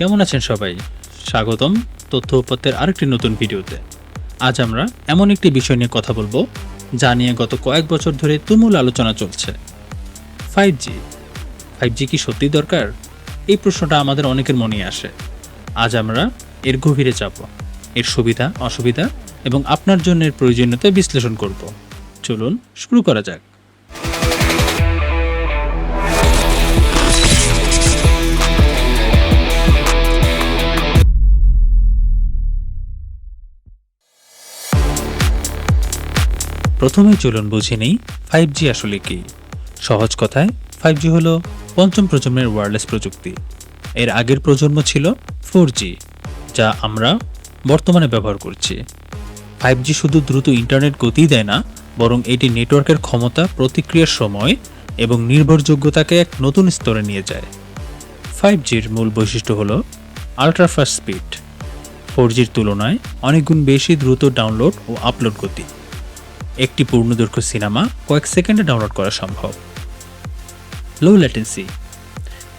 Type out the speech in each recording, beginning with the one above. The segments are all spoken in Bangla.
কেমন আছেন সবাই? স্বাগতম তথ্য উপাত্তের আরেকটি নতুন ভিডিওতে। আজ আমরা এমন একটি বিষয় নিয়ে কথা বলব, যা নিয়ে গত কয়েক বছর ধরে তুমুল আলোচনা চলছে। ফাইভ জি ফাইভ জি কি সত্যি দরকার? এই প্রশ্নটা আমাদের অনেকের মনে আসে। আজ আমরা এর গভীরে যাব। এর সুবিধা, অসুবিধা এবং আপনার জন্য এর প্রয়োজনীয়তা বিশ্লেষণ করব। চলুন শুরু করা যাক। প্রথমেই চলুন বুঝে নেই ফাইভ জি আসলে কি। সহজ কথায় ফাইভ জি হলো পঞ্চম প্রজন্মের ওয়্যারলেস প্রযুক্তি। এর আগের প্রজন্ম ছিল ফোর জি যা আমরা বর্তমানে ব্যবহার করছি। ফাইভ জি শুধু দ্রুত ইন্টারনেট গতি দেয় না, বরং এটি নেটওয়ার্কের ক্ষমতা, প্রতিক্রিয়ার সময় এবং নির্ভরযোগ্যতাকে এক নতুন স্তরে নিয়ে যায়। ফাইভ জির মূল বৈশিষ্ট্য হল আল্ট্রাফাস্ট স্পিড ফোর জির তুলনায় অনেক গুণ বেশি দ্রুত ডাউনলোড ও আপলোড গতি। একটি পূর্ণদৈর্ঘ্য সিনেমা কয়েক সেকেন্ডে ডাউনলোড করা সম্ভব। লো ল্যাটেন্সি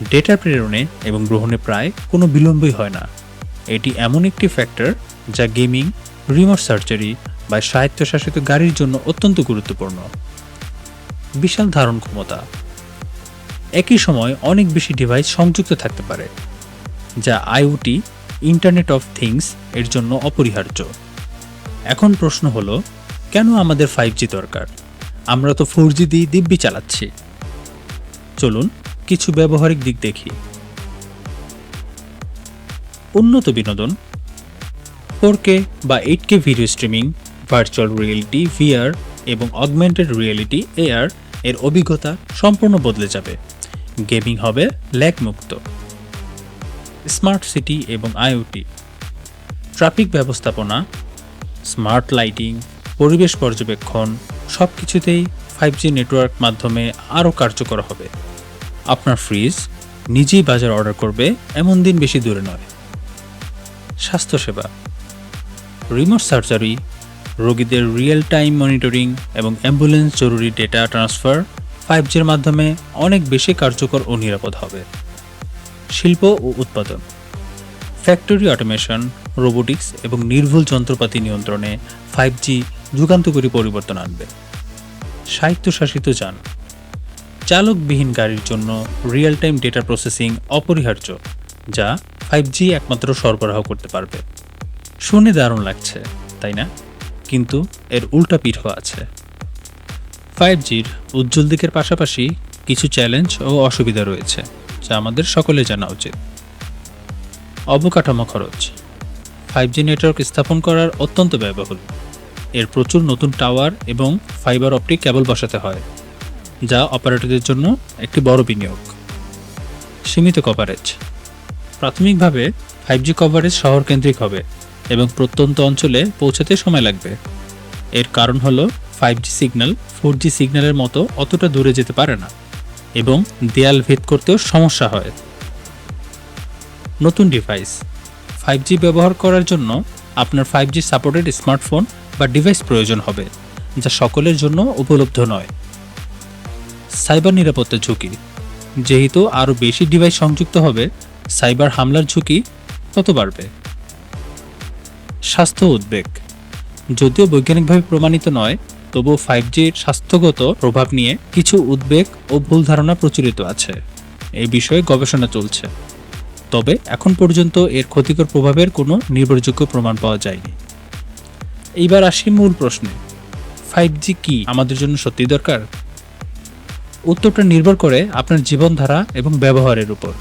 ডেটা প্রেরণে এবং গ্রহণে প্রায় কোনো বিলম্বই হয় না। এটি এমন একটি ফ্যাক্টর যা গেমিং রিমোট সার্জারি বা স্বায়ত্তশাসিত গাড়ির জন্য অত্যন্ত গুরুত্বপূর্ণ। বিশাল ধারণ ক্ষমতা। একই সময় অনেক বেশি ডিভাইস সংযুক্ত থাকতে পারে, যা আইওটি ইন্টারনেট অফ থিংস এর জন্য অপরিহার্য। এখন প্রশ্ন হলো কেন আমাদের ফাইভ জি দরকার? আমরা তো ফোর জি দিয়ে দিব্যি চালাচ্ছি। চলুন কিছু ব্যবহারিক দিক দেখি। উন্নত বিনোদন। ফোর কে বা eight K video streaming virtual reality VR এবং অগমেন্টেড রিয়েলিটি এআর এর অভিজ্ঞতা সম্পূর্ণ বদলে যাবে। গেমিং হবে ল্যাগ মুক্ত স্মার্ট সিটি এবং আইওটি ট্রাফিক ব্যবস্থাপনা। স্মার্ট লাইটিং পরিবেশ পর্যবেক্ষণ সব কিছুতেই ফাইভ জি নেটওয়ার্ক মাধ্যমে আরও কার্যকর হবে। আপনার ফ্রিজ নিজেই বাজার অর্ডার করবে এমন দিন বেশি দূরে নয়। স্বাস্থ্যসেবা রিমোট সার্জারি রোগীদের রিয়েল টাইম মনিটরিং এবং অ্যাম্বুলেন্স জরুরি ডেটা ট্রান্সফার ফাইভ জির মাধ্যমে অনেক বেশি কার্যকর ও নিরাপদ হবে। শিল্প ও উৎপাদন ফ্যাক্টরি অটোমেশন রোবোটিক্স এবং নির্ভুল যন্ত্রপাতি নিয়ন্ত্রণে ফাইভ জি যুগান্তকারী পরিবর্তন আনবে। স্বায়ত্তশাসিত যান। চালকবিহীন গাড়ির জন্য রিয়েল টাইম ডেটা প্রসেসিং অপরিহার্য, যা ফাইভ জি একমাত্র সরবরাহ করতে পারবে। শুনে দারুণ লাগছে, তাই না? কিন্তু এর উল্টা পিঠও আছে। ফাইভ জির উজ্জ্বল দিকের পাশাপাশি কিছু চ্যালেঞ্জ ও অসুবিধা রয়েছে, যা আমাদের সকলে জানা উচিত। অবকাঠামো খরচ। ফাইভ জি নেটওয়ার্ক স্থাপন করার অত্যন্ত ব্যয়বহুল। এর প্রচুর নতুন টাওয়ার এবং ফাইবার অপটিক কেবল বসাতে হয়, যা অপারেটরদের জন্য একটি বড় বিনিয়োগ। সীমিত কভারেজ প্রাথমিকভাবে ফাইভ জি কভারেজ শহর কেন্দ্রিক হবে এবং প্রত্যন্ত অঞ্চলে পৌঁছাতে সময় লাগবে। এর কারণ হলো five G signal four G সিগন্যালের মতো অতটা দূরে যেতে পারে না এবং দেয়াল ভেদ করতেও সমস্যা হয়। নতুন ডিভাইস ফাইভ জি ব্যবহার করার জন্য আপনার ফাইভ জি সাপোর্টেড স্মার্টফোন বা ডিভাইস প্রয়োজন হবে, যা সকলের জন্য উপলব্ধ নয়। সাইবার নিরাপত্তা ঝুঁকি। যেহেতু আরও বেশি ডিভাইস সংযুক্ত হবে সাইবার হামলার ঝুঁকি তত বাড়বে। স্বাস্থ্য উদ্বেগ। যদিও বৈজ্ঞানিকভাবে প্রমাণিত নয়, তবুও ফাইভ জির স্বাস্থ্যগত প্রভাব নিয়ে কিছু উদ্বেগ ও ভুল ধারণা প্রচলিত আছে। এই বিষয়ে গবেষণা চলছে। তবে এখন পর্যন্ত এর ক্ষতিকর প্রভাবের কোনো নির্ভরযোগ্য প্রমাণ পাওয়া যায়নি। এইবার আসি মূল প্রশ্নে। ফাইভ জি কি আমাদের জন্য সত্যি দরকার? উত্তরটা নির্ভর করে আপনার জীবনধারা এবং ব্যবহারের উপর।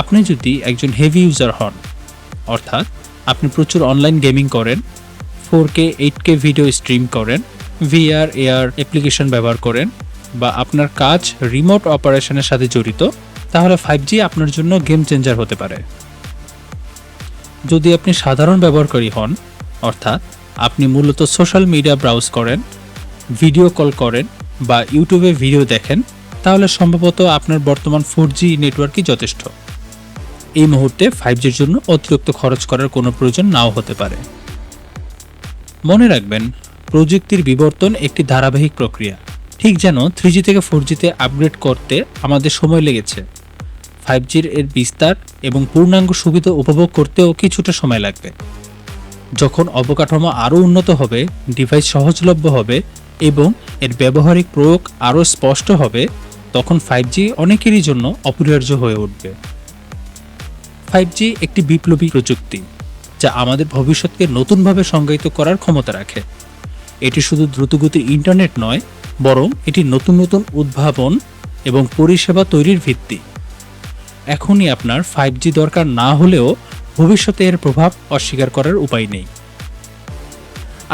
আপনি যদি একজন হেভি ইউজার হন, অর্থাৎ আপনি প্রচুর অনলাইন গেমিং করেন four K eight K video stream করেন ভিআর এআর অ্যাপ্লিকেশন ব্যবহার করেন, বা আপনার কাজ রিমোট অপারেশনের সাথে জড়িত, তাহলে ফাইভ জি আপনার জন্য গেম চেঞ্জার হতে পারে। যদি আপনি সাধারণ ব্যবহারকারী হন অর্থাৎ আপনি মূলত সোশ্যাল মিডিয়া ব্রাউজ করেন, ভিডিও কল করেন বা ইউটিউবে ভিডিও দেখেন, তাহলে সম্ভবত আপনার বর্তমান ফোর জি নেটওয়ার্কই যথেষ্ট। এই মুহূর্তে ফাইভ জির জন্য অতিরিক্ত খরচ করার কোনো প্রয়োজন নাও হতে পারে। মনে রাখবেন, প্রযুক্তির বিবর্তন একটি ধারাবাহিক প্রক্রিয়া। ঠিক যেন থ্রি জি থেকে ফোর জিতে আপগ্রেড করতে আমাদের সময় লেগেছে। ফাইভ জির এর বিস্তার এবং পূর্ণাঙ্গ সুবিধা উপভোগ করতেও কিছুটা সময় লাগবে। যখন অবকাঠামো আরও উন্নত হবে, ডিভাইস সহজলভ্য হবে এবং এর ব্যবহারিক প্রয়োগ আরও স্পষ্ট হবে, তখন ফাইভ জি অনেকেরই জন্য অপরিহার্য হয়ে উঠবে। ফাইভ জি একটি বিপ্লবী প্রযুক্তি যা আমাদের ভবিষ্যৎকে নতুনভাবে সংজ্ঞায়িত করার ক্ষমতা রাখে। এটি শুধু দ্রুতগতির ইন্টারনেট নয়, বরং এটি নতুন নতুন উদ্ভাবন এবং পরিষেবা তৈরির ভিত্তি। এখনই আপনার ফাইভ জি দরকার না হলেও ভবিষ্যতে এর প্রভাব অস্বীকার করার উপায় নেই।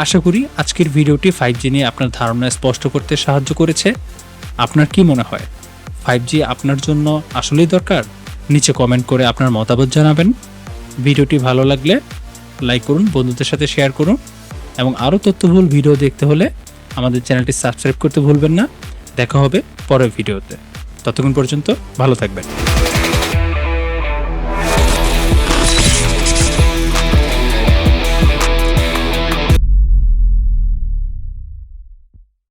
আশা করি আজকের ভিডিওটি ফাইভ জি নিয়ে আপনার ধারণা স্পষ্ট করতে সাহায্য করেছে। আপনার কি মনে হয়? ফাইভ জি আপনার জন্য আসলেই দরকার? নিচে কমেন্ট করে আপনার মতামত জানাবেন। ভিডিওটি ভালো লাগলে লাইক করুন, বন্ধুদের সাথে শেয়ার করুন এবং আরও তথ্যবহুল ভিডিও দেখতে হলে আমাদের চ্যানেলটি সাবস্ক্রাইব করতে ভুলবেন না। দেখা হবে পরের ভিডিওতে। ততক্ষণ পর্যন্ত ভালো থাকবেন।